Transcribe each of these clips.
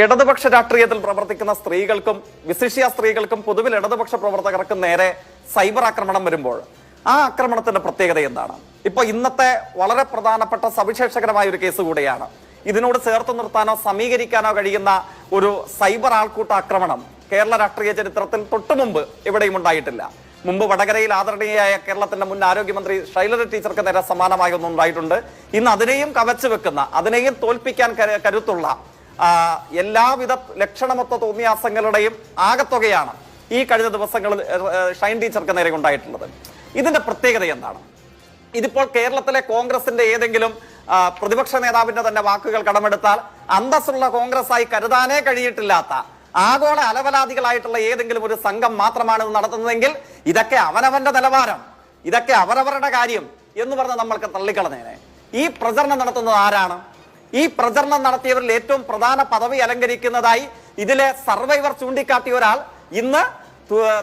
ഇടതുപക്ഷ രാഷ്ട്രീയത്തിൽ പ്രവർത്തിക്കുന്ന സ്ത്രീകൾക്കും വിശിഷ്യ സ്ത്രീകൾക്കും പൊതുവിൽ ഇടതുപക്ഷ പ്രവർത്തകർക്കും നേരെ സൈബർ ആക്രമണം വരുമ്പോൾ ആ ആക്രമണത്തിന്റെ പ്രത്യേകത എന്താണ്? ഇപ്പൊ ഇന്നത്തെ വളരെ പ്രധാനപ്പെട്ട സവിശേഷകരമായ ഒരു കേസ് കൂടിയാണ്. ഇതിനോട് ചേർത്ത് നിർത്താനോ സമീകരിക്കാനോ കഴിയുന്ന ഒരു സൈബർ ആൾക്കൂട്ട ആക്രമണം കേരള രാഷ്ട്രീയ ചരിത്രത്തിൽ തൊട്ടുമുമ്പ് എവിടെയും ഉണ്ടായിട്ടില്ല. മുമ്പ് വടകരയിൽ ആദരണീയായ കേരളത്തിന്റെ മുൻ ആരോഗ്യമന്ത്രി ശൈലജ ടീച്ചർക്ക് നേരെ സമാനമായ ഒന്നും ഉണ്ടായിട്ടുണ്ട്. ഇന്ന് അതിനെയും കവച്ചു വെക്കുന്ന അതിനെയും തോൽപ്പിക്കാൻ കരുത്തുള്ള എല്ലാവിധ ലക്ഷണമൊത്ത തോന്നിയാസങ്ങളുടെയും ആകത്തുകയാണ് ഈ കഴിഞ്ഞ ദിവസങ്ങളിൽ ഷൈൻ ടീച്ചർക്ക് നേരെ ഉണ്ടായിട്ടുള്ളത് ഇതിന്റെ പ്രത്യേകത എന്താണ്? ഇതിപ്പോൾ കേരളത്തിലെ കോൺഗ്രസിന്റെ ഏതെങ്കിലും പ്രതിപക്ഷ നേതാവിന്റെ തന്നെ വാക്കുകൾ കടമെടുത്താൽ അന്തസ്സുള്ള കോൺഗ്രസ് ആയി കരുതാനേ കഴിയിട്ടില്ലാത്ത ആഗോള അലവലാദികളായിട്ടുള്ള ഏതെങ്കിലും ഒരു സംഘം മാത്രമാണ് ഇത് നടത്തുന്നതെങ്കിൽ ഇതൊക്കെ അവനവന്റെ നിലവാരം ഇതൊക്കെ അവരവരുടെ കാര്യം എന്ന് പറഞ്ഞ് നമ്മൾക്ക് തള്ളിക്കളഞ്ഞേനെ. ഈ പ്രചരണം നടത്തുന്നത് ആരാണ്? ഈ പ്രചരണം നടത്തിയവരിൽ ഏറ്റവും പ്രധാന പദവി അലങ്കരിക്കുന്നതായി ഇതിലെ സർവൈവർ ചൂണ്ടിക്കാട്ടിയ ഒരാൾ ഇന്ന്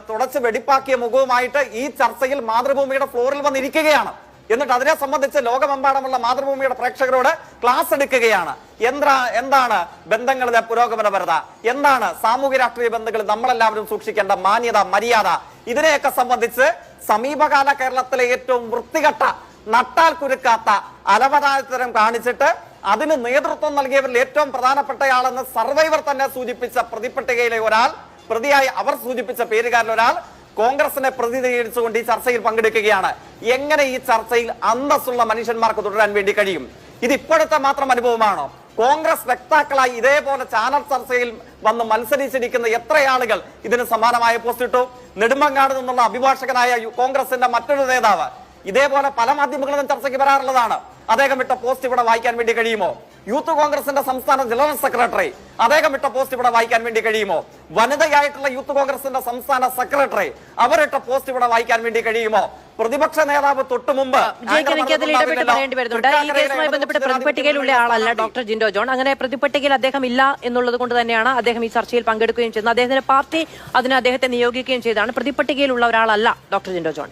തുടച്ച് വെടിപ്പാക്കിയ മുഖവുമായിട്ട് ഈ ചർച്ചയിൽ മാതൃഭൂമിയുടെ ഫ്ലോറിൽ വന്നിരിക്കുകയാണ്. എന്നിട്ട് അതിനെ സംബന്ധിച്ച് ലോകമെമ്പാടുമുള്ള മാതൃഭൂമിയുടെ പ്രേക്ഷകരോട് ക്ലാസ് എടുക്കുകയാണ്. എന്താ എന്താണ് ബന്ധങ്ങളുടെ പുരോഗമനപരത? എന്താണ് സാമൂഹ്യ രാഷ്ട്രീയ ബന്ധങ്ങൾ നമ്മളെല്ലാവരും സൂക്ഷിക്കേണ്ട മാന്യത മര്യാദ? ഇതിനെയൊക്കെ സംബന്ധിച്ച് സമീപകാല കേരളത്തിലെ ഏറ്റവും വൃത്തികെട്ട നട്ടാൽ കുരുക്കാത്ത അലവതാരത്തരം കാണിച്ചിട്ട് അതിന് നേതൃത്വം നൽകിയവരിൽ ഏറ്റവും പ്രധാനപ്പെട്ടയാളെന്ന് സർവൈവർ തന്നെ സൂചിപ്പിച്ച പ്രതിപട്ടികയിലെ ഒരാൾ പ്രതിയായി അവർ സൂചിപ്പിച്ച പേരുകാരിൽ ഒരാൾ കോൺഗ്രസിനെ പ്രതിനിധീകരിച്ചുകൊണ്ട് ഈ ചർച്ചയിൽ പങ്കെടുക്കുകയാണ്. എങ്ങനെ ഈ ചർച്ചയിൽ അന്തസ്സുള്ള മനുഷ്യന്മാർക്ക് തുടരാൻ വേണ്ടി കഴിയും? ഇത് ഇപ്പോഴത്തെ മാത്രം അനുഭവമാണോ? കോൺഗ്രസ് വക്താക്കളായി ഇതേപോലെ ചാനൽ ചർച്ചയിൽ വന്ന് മത്സരിച്ചിരിക്കുന്ന എത്ര ആളുകൾ ഇതിന് സമാനമായ പോസ്റ്റ് ഇട്ടു? നെടുമങ്ങാട് നിന്നുള്ള അഭിഭാഷകനായ കോൺഗ്രസിന്റെ മറ്റൊരു നേതാവ്. ഇതേപോലെ പല മാധ്യമങ്ങളിലും ചർച്ചയ്ക്ക് വരാറുള്ളതാണ്. അദ്ദേഹം ഇട്ട പോസ്റ്റ് ഇവിടെ വായിക്കാൻ വേണ്ടി കഴിയുമോ? യൂത്ത് കോൺഗ്രസിന്റെ സംസ്ഥാന ജനറൽ സെക്രട്ടറി അദ്ദേഹം ഇട്ട പോസ്റ്റ് ഇവിടെ വായിക്കാൻ വേണ്ടി കഴിയുമോ? വനിതയായിട്ടുള്ള യൂത്ത് കോൺഗ്രസിന്റെ സംസ്ഥാന സെക്രട്ടറി അവരിട്ട പോസ്റ്റ് ഇവിടെ വായിക്കാൻ വേണ്ടി കഴിയുമോ? പ്രതിപക്ഷ നേതാവ് തൊട്ടു മുമ്പ് ഈ കേസുമായി ബന്ധപ്പെട്ട് പ്രതിപട്ടികയിലുള്ള ആളല്ല ഡോക്ടർ ജിൻഡോ ജോൺ. അങ്ങനെ പ്രതിപട്ടികയിൽ അദ്ദേഹം ഇല്ല എന്നുള്ളത് കൊണ്ട് തന്നെയാണ് അദ്ദേഹം ഈ ചർച്ചയിൽ പങ്കെടുക്കുകയും ചെയ്യുന്നത്. അദ്ദേഹത്തിന്റെ പാർട്ടി അതിന് അദ്ദേഹത്തെ നിയോഗിക്കുകയും ചെയ്തതാണ്. പ്രതിപട്ടികയിലുള്ള ഒരാളല്ല ഡോക്ടർ ജിൻഡോ ജോൺ.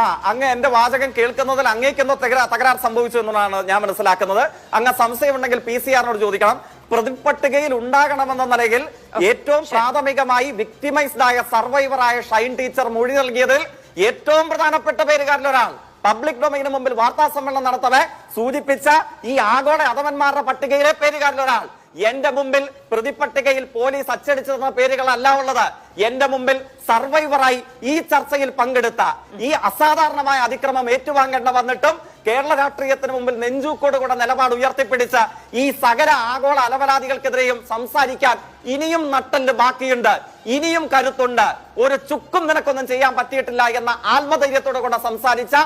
ആ അങ്ങ് എന്റെ വാചകം കേൾക്കുന്നതിൽ അങ്ങേക്കെന്തോ തകരാ തകരാർ സംഭവിച്ചു എന്നാണ് ഞാൻ മനസ്സിലാക്കുന്നത്. അങ്ങ് സംശയമുണ്ടെങ്കിൽ പി സി ആറിനോട് ചോദിക്കണം. പ്രതിപട്ടികയിൽ ഉണ്ടാകണമെന്ന നിലയിൽ ഏറ്റവും പ്രാഥമികമായി വിക്ടിമൈസ്ഡ് ആയ സർവൈവറായ ഷൈൻ ടീച്ചർ മൊഴി നൽകിയതിൽ ഏറ്റവും പ്രധാനപ്പെട്ട പേരുകാരിൽ ഒരാൾ പബ്ലിക് ഡൊമൈന് മുമ്പിൽ വാർത്താ സമ്മേളനം നടത്തവെ സൂചിപ്പിച്ച ഈ ആഗോള അധവന്മാരുടെ പട്ടികയിലെ പേരുകാരിൽ ഒരാൾ. എന്റെ മുമ്പിൽ പ്രതിപട്ടികയിൽ പോലീസ് അച്ചടിച്ചു തന്ന പേരുകളല്ല ഉള്ളത്. എന്റെ മുമ്പിൽ സർവൈവറായി ഈ ചർച്ചയിൽ പങ്കെടുത്ത ഈ അസാധാരണമായ അതിക്രമം ഏറ്റുവാങ്ങേണ്ട വന്നിട്ടും കേരള രാഷ്ട്രീയത്തിന് മുമ്പിൽ നെഞ്ചൂക്കോടുകൂടെ നിലപാട് ഉയർത്തിപ്പിടിച്ച ഈ സകല ആഗോള അലവലാദികൾക്കെതിരെയും സംസാരിക്കാൻ ഇനിയും നട്ടൽ ബാക്കിയുണ്ട്. ഇനിയും കരുത്തുണ്ട്. ഒരു ചുക്കും നിനക്കൊന്നും ചെയ്യാൻ പറ്റിയിട്ടില്ല എന്ന ആത്മധൈര്യത്തോടെ കൂടെ സംസാരിച്ച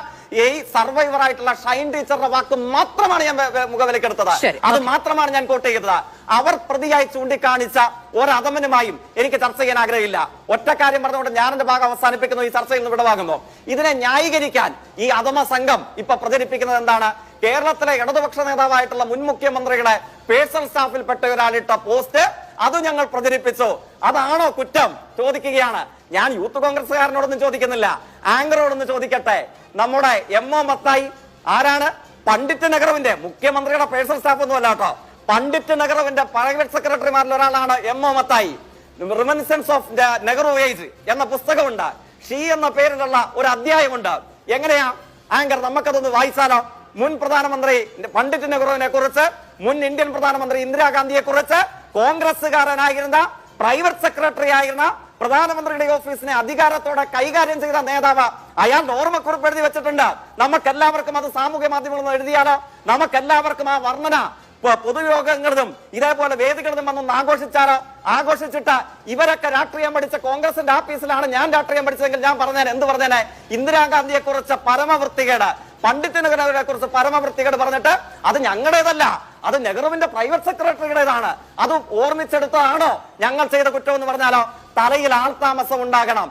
ഈ സർവൈവറായിട്ടുള്ള ഷൈൻ ടീച്ചറുടെ വാക്ക് മാത്രമാണ് ഞാൻ മുഖവിലക്കെടുത്തത്. അത് മാത്രമാണ് ഞാൻ കോട്ട് ചെയ്തത്. അവർ പ്രതിയായി ചൂണ്ടിക്കാണിച്ച ഒരധമനുമായും എനിക്ക് ചർച്ച ചെയ്യാൻ ആഗ്രഹമില്ല. ഒറ്റ കാര്യം പറഞ്ഞുകൊണ്ട് ഞാൻ എന്റെ ഭാഗം അവസാനിപ്പിക്കുന്നു. ഈ ചർച്ചയിൽ നിന്ന് വിടവാങ്ങുന്നു. ഇതിനെ ന്യായീകരിക്കാൻ ഈ അധമ സംഘം ഇപ്പൊ പ്രചരിപ്പിക്കുന്നത് എന്താണ്? കേരളത്തിലെ ഇടതുപക്ഷ നേതാവായിട്ടുള്ള മുൻ മുഖ്യമന്ത്രിയുടെ പേഴ്സണൽ സ്റ്റാഫിൽപ്പെട്ട ഒരാളിട്ട പോസ്റ്റ് അത് ഞങ്ങൾ പ്രചരിപ്പിച്ചു. അതാണോ കുറ്റം? ചോദിക്കുകയാണ്. ഞാൻ യൂത്ത് കോൺഗ്രസ്സുകാരനോടൊന്നും ചോദിക്കുന്നില്ല. ആങ്കറോടൊന്ന് ചോദിക്കട്ടെ. നമ്മുടെ എം ഒ മത്തായി ആരാണ്? പണ്ഡിറ്റ് നെഹ്റുവിന്റെ മുഖ്യമന്ത്രിയുടെ പേഴ്സണൽ സ്റ്റാഫ് ഒന്നും അല്ല കേട്ടോ. പണ്ഡിറ്റ് നെഹ്റുവിന്റെ പ്രൈവറ്റ് സെക്രട്ടറിമാരിൽ ഒരാളാണ് M O Mathai. Reminiscences of the Nehru age എന്ന പുസ്തകമുണ്ട്. ഷീ എന്ന പേരിലുള്ള ഒരു അധ്യായമുണ്ട്. എങ്ങനെയാ? ആങ്കർ നമുക്കതൊന്ന് വായിച്ചാലോ? മുൻ പ്രധാനമന്ത്രി പണ്ഡിറ്റ് നെഹ്റുവിനെ കുറിച്ച് മുൻ ഇന്ത്യൻ പ്രധാനമന്ത്രി ഇന്ദിരാഗാന്ധിയെ കുറിച്ച് കോൺഗ്രസ്സുകാരനായിരുന്ന പ്രൈവറ്റ് സെക്രട്ടറി ആയിരുന്ന പ്രധാനമന്ത്രിയുടെ ഓഫീസിനെ അധികാരത്തോടെ കൈകാര്യം ചെയ്ത നേതാവ് അയാൾ ഓർമ്മക്കുറിപ്പ് എഴുതി വെച്ചിട്ടുണ്ട്. നമുക്കെല്ലാവർക്കും അത് സാമൂഹ്യ മാധ്യമങ്ങളിൽ നിന്ന് എഴുതിയാലോ നമുക്കെല്ലാവർക്കും ആ വർണന പൊതുയോഗങ്ങളിലും ഇതേപോലെ വേദികളിലും വന്നൊന്ന് ആഘോഷിച്ചാൽ ആഘോഷിച്ചിട്ട് ഇവരൊക്കെ രാഷ്ട്രീയം പഠിച്ച കോൺഗ്രസിന്റെ ആഫീസിലാണ് ഞാൻ രാഷ്ട്രീയം പഠിച്ചതെങ്കിൽ ഞാൻ പറഞ്ഞേനെ എന്ത് പറഞ്ഞേനെ? ഇന്ദിരാഗാന്ധിയെ കുറിച്ച് പരമവൃത്തികേട് പണ്ഡിറ്റിനെ കുറിച്ച് പരമവൃത്തികേട് പറഞ്ഞിട്ട് അത് ഞങ്ങളുടേതല്ല. അത് നെഹ്റുവിന്റെ പ്രൈവറ്റ് സെക്രട്ടറിയുടേതാണ്. അത് ഓർമ്മിച്ചെടുത്തതാണോ ഞങ്ങൾ ചെയ്ത കുറ്റം എന്ന് പറഞ്ഞാലോ? തലയിൽ ആൾതാമസം ഉണ്ടാകണം